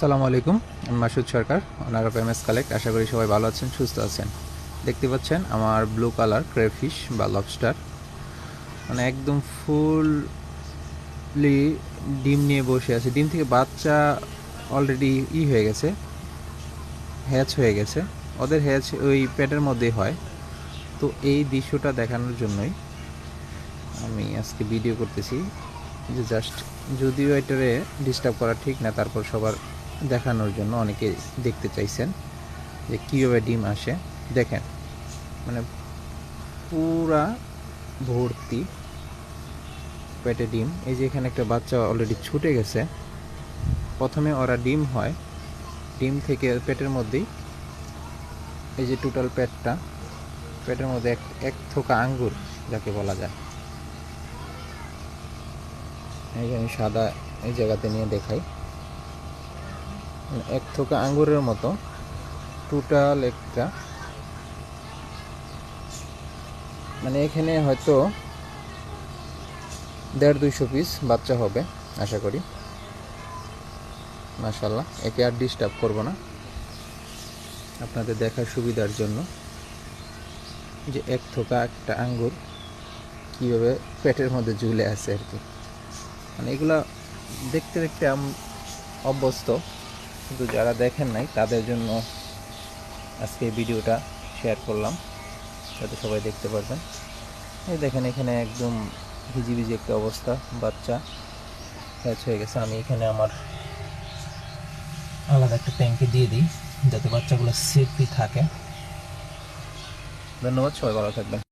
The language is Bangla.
আসসালামু আলাইকুম, আমি Masud Sarkar owner MS collect আশা করি সবাই ভালো আছেন, সুস্থ আছেন। দেখতে পাচ্ছেন আমার ব্লু কালার ক্রেফিশ বা লবস্টার মানে একদম ফুললি ডিম নিয়ে বসে আছে। ডিম থেকে বাচ্চা অলরেডি ই হয়ে গেছে হ্যাচ হয়ে গেছে। ওদের হ্যাচ ওই পেটের মধ্যে হয়। তো এই দৃশ্যটা দেখানোর জন্যই আমি আজকে ভিডিও করতেছি যে জাস্ট যদিও এটারে ডিস্টার্ব করা ঠিক না, তারপর সবার দেখানোর জন্য অনেকে দেখতে চাইছেন যে কীভাবে ডিম আসে। দেখেন মানে পুরা ভর্তি পেটে ডিম। এই যে এখানে একটা বাচ্চা অলরেডি ছুটে গেছে। প্রথমে ওরা ডিম হয়, ডিম থেকে পেটের মধ্যেই। এই যে টোটাল পেটটা, পেটের মধ্যে এক এক থোকা আঙ্গুর যাকে বলা যায়। এই যে আমি সাদা এই জায়গাতে নিয়ে দেখাই। এক থোকা আঙ্গুরের মতো, টোটাল একটা। মানে এখানে হয়তো দেড় দুইশো পিস বাচ্চা হবে, আশা করি। মাশাল্লাহ একে আর ডিস্টার্ব করব না। আপনাদের দেখার সুবিধার জন্য যে এক থোকা একটা আঙ্গুর কীভাবে পেটের মধ্যে ঝুলে আছে আর কি। মানে এগুলা দেখতে দেখতে আম অভ্যস্ত। কিন্তু যারা দেখেন নাই, তাদের জন্য আজকে ভিডিওটা শেয়ার করলাম, যাতে সবাই দেখতে পারবেন। এই দেখেন, এখানে একদম ভিজি ভিজি একটা অবস্থা, বাচ্চা হ্যাচ হয়ে গেছে। আমি এখানে আমার আলাদা একটা ট্যাঙ্কে দিয়ে দিই, যাতে বাচ্চাগুলো সেফলি থাকে। ধন্যবাদ, সবাই ভালো থাকবেন।